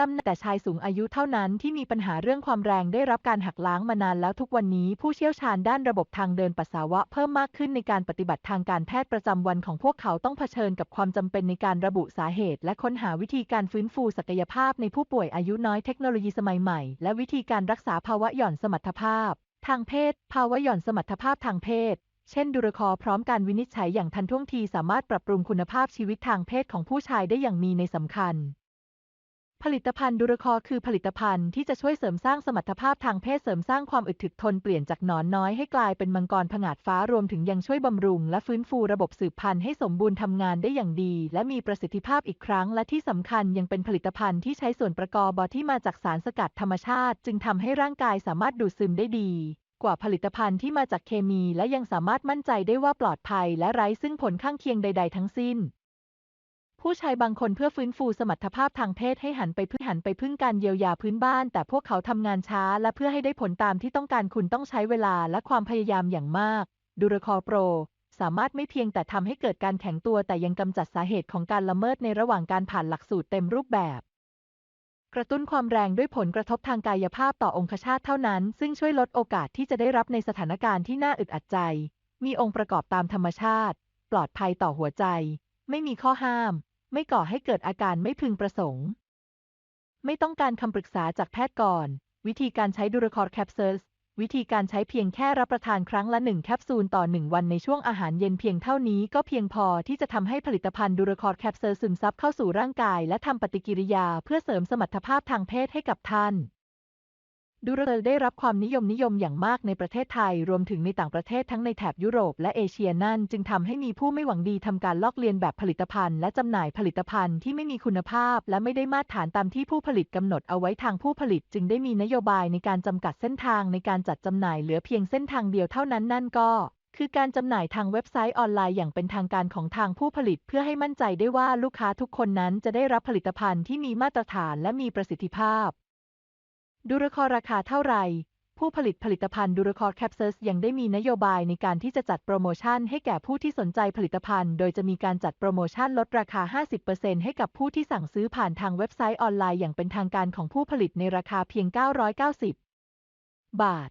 ตำแหน่งแต่ชายสูงอายุเท่านั้นที่มีปัญหาเรื่องความแรงได้รับการหักล้างมานานแล้วทุกวันนี้ผู้เชี่ยวชาญด้านระบบทางเดินปัสสาวะเพิ่มมากขึ้นในการปฏิบัติทางการแพทย์ประจำวันของพวกเขาต้องเผชิญกับความจำเป็นในการระบุสาเหตุ และค้นหาวิธีการฟื้นฟูศักยภาพในผู้ป่วยอายุน้อยเทคโนโลยีสมัยใหม่ และวิธีการรักษาภาวะหย่อนสมรรถภาพ ทางเพศ ภาวะหย่อนสมรรถภาพทางเพศเช่นดูรคอพร้อมการวินิจฉัยอย่างทันท่วงทีสามารถปรับปรุงคุณภาพชีวิตทางเพศของผู้ชายได้อย่างมีในสำคัญ ผลิตภัณฑ์ดูรคอคือผลิตภัณฑ์ที่จะช่วยเสริมสร้างสมรรถภาพทางเพศเสริมสร้างความอึดถึกทนเปลี่ยนจากหนอนน้อยให้กลายเป็นมังกรผงาดฟ้ารวมถึงยังช่วยบำรุงและฟื้นฟูระบบสืบพันธุ์ให้สมบูรณ์ทำงานได้อย่างดี และมีประสิทธิภาพอีกครั้ง และที่สำคัญยังเป็นผลิตภัณฑ์ที่ใช้ส่วนประกอบที่มาจากสารสกัดธรรมชาติ จึงทำให้ร่างกายสามารถดูดซึมได้ดีกว่าผลิตภัณฑ์ที่มาจากเคมีและยังสามารถมั่นใจได้ว่าปลอดภัยและไร้ซึ่งผลข้างเคียงใด ๆ ทั้งสิ้น ผู้ชายบางคนเพื่อฟื้นฟูสมรรถภาพทางเพศให้หันไปพึ่งหันไปพึ่งการเยียวยาพื้นบ้าน แต่พวกเขาทำงานช้า และเพื่อให้ได้ผลตามที่ต้องการคุณต้องใช้เวลาและความพยายามอย่างมาก ดูรคอโปร สามารถไม่เพียงแต่ทำให้เกิดการแข็งตัวแต่ยังกำจัดสาเหตุของการละเมิดในระหว่างการผ่านหลักสูตรเต็มรูปแบบกระตุ้นความแรงด้วยผลกระทบทางกายภาพต่อองคชาตเท่านั้น ซึ่งช่วยลดโอกาสที่จะได้รับในสถานการณ์ที่น่าอึดอัดใจ มีองค์ประกอบตามธรรมชาติ ปลอดภัยต่อหัวใจ ไม่มีข้อห้าม ไม่ก่อให้เกิดอาการไม่พึงประสงค์ ไม่ต้องการคำปรึกษาจากแพทย์ก่อน วิธีการใช้ดูรคอร์แคปซูลวิธีการใช้เพียงแค่รับประทานครั้งละหนึ่งแคปซูลต่อหนึ่งวันในช่วงอาหารเย็นเพียงเท่านี้ก็เพียงพอที่จะทำให้ผลิตภัณฑ์ดูรคอร์แคปซูลซึมซับเข้าสู่ร่างกาย และทำปฏิกิริยาเพื่อเสริมสมรรถภาพทางเพศให้กับท่าน ดูรคอร์ได้รับความนิยมนิยมอย่างมากในประเทศไทย รวมถึงในต่างประเทศทั้งในแถบยุโรปและเอเชียนั่น จึงทำให้มีผู้ไม่หวังดีทำการลอกเลียนแบบผลิตภัณฑ์และจำหน่ายผลิตภัณฑ์ที่ไม่มีคุณภาพ และไม่ได้มาตรฐานตามที่ผู้ผลิตกำหนดเอาไว้ทางผู้ผลิต จึงได้มีนโยบายในการจำกัดเส้นทางในการจัดจำหน่ายเหลือเพียงเส้นทางเดียวเท่านั้นนั่นก็คือการจำหน่ายทางเว็บไซต์ออนไลน์อย่างเป็นทางการของทางผู้ผลิต เพื่อให้มั่นใจได้ว่าลูกค้าทุกคนนั้นจะได้รับผลิตภัณฑ์ที่มีมาตรฐานและมีประสิทธิภาพ ดูรคอราคาเท่าไหร่ ผู้ผลิตผลิตภัณฑ์ดูรคอแคปซูลยังได้มีนโยบายในการที่จะจัดโปรโมชั่นให้แก่ผู้ที่สนใจผลิตภัณฑ์ โดยจะมีการจัดโปรโมชั่นลดราคา 50%ให้กับผู้ที่สั่งซื้อผ่านทางเว็บไซต์ออนไลน์อย่างเป็นทางการของผู้ผลิตในราคาเพียง 990 บาท